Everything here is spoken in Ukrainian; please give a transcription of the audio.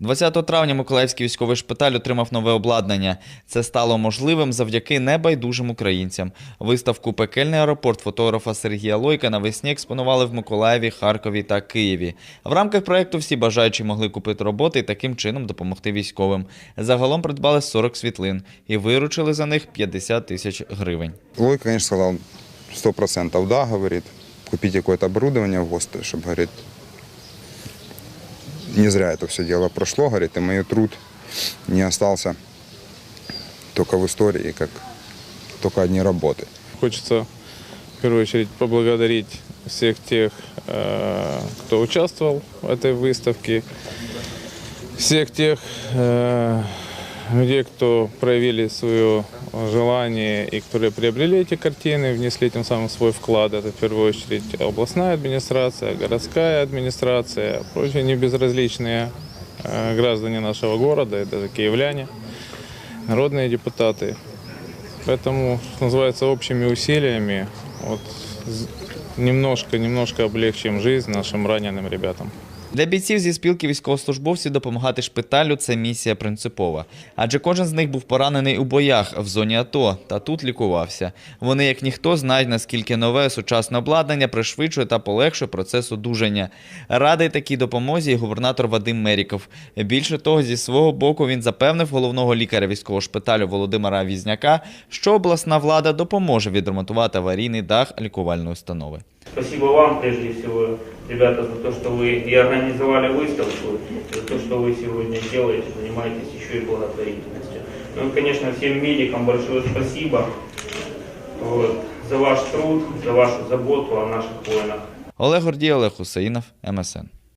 20 травня Миколаївський військовий шпиталь отримав нове обладнання. Це стало можливим завдяки небайдужим українцям. Виставку Пекельний аеропорт фотографа Сергія Лойка навесні експонували в Миколаєві, Харкові та Києві. В рамках проекту всі бажаючі могли купити роботи і таким чином допомогти військовим. Загалом придбали 40 світлин і виручили за них 50 тисяч гривень. Лой, конечно, сказал, сто процентов да, говорит, купите какое-то оборудование в ГОСТ, чтобы, говорит, не зря это все дело прошло, говорит, и мой труд не остался только в истории, как только одни работы. Хочется в первую очередь поблагодарить всех тех, э, кто участвовал в этой выставке, всех тех э, людей, кто проявили свое желание и которые приобрели эти картины, внесли тем самым свой вклад. Это в первую очередь областная администрация, городская администрация, прочие небезразличные э, граждане нашего города, это же киевляне, народные депутаты. Поэтому, что называется, общими усилиями вот, немножко, немножко облегчим жизнь нашим раненым ребятам. Для бійців зі спілки військовослужбовців допомагати шпиталю це місія принципова. Адже кожен з них був поранений у боях в зоні АТО та тут лікувався. Вони, як ніхто, знають, наскільки нове сучасне обладнання пришвидшує та полегшує процес одужання. Радий такій допомозі губернатор Вадим Меріков. Більше того, зі свого боку він запевнив головного лікаря військового шпиталю Володимира Візняка, що обласна влада допоможе відремонтувати аварійний дах лікувальної установи. Спасибо вам, прежде всего, ребята, за то, что вы и организовали выставку, за то, что вы сегодня делаете, занимаетесь еще и благотворительностью. Ну и, конечно, всем медикам большое спасибо вот, за ваш труд, за вашу заботу о наших воинах. Олег Гордій, Олег Хусеїнов, МСН.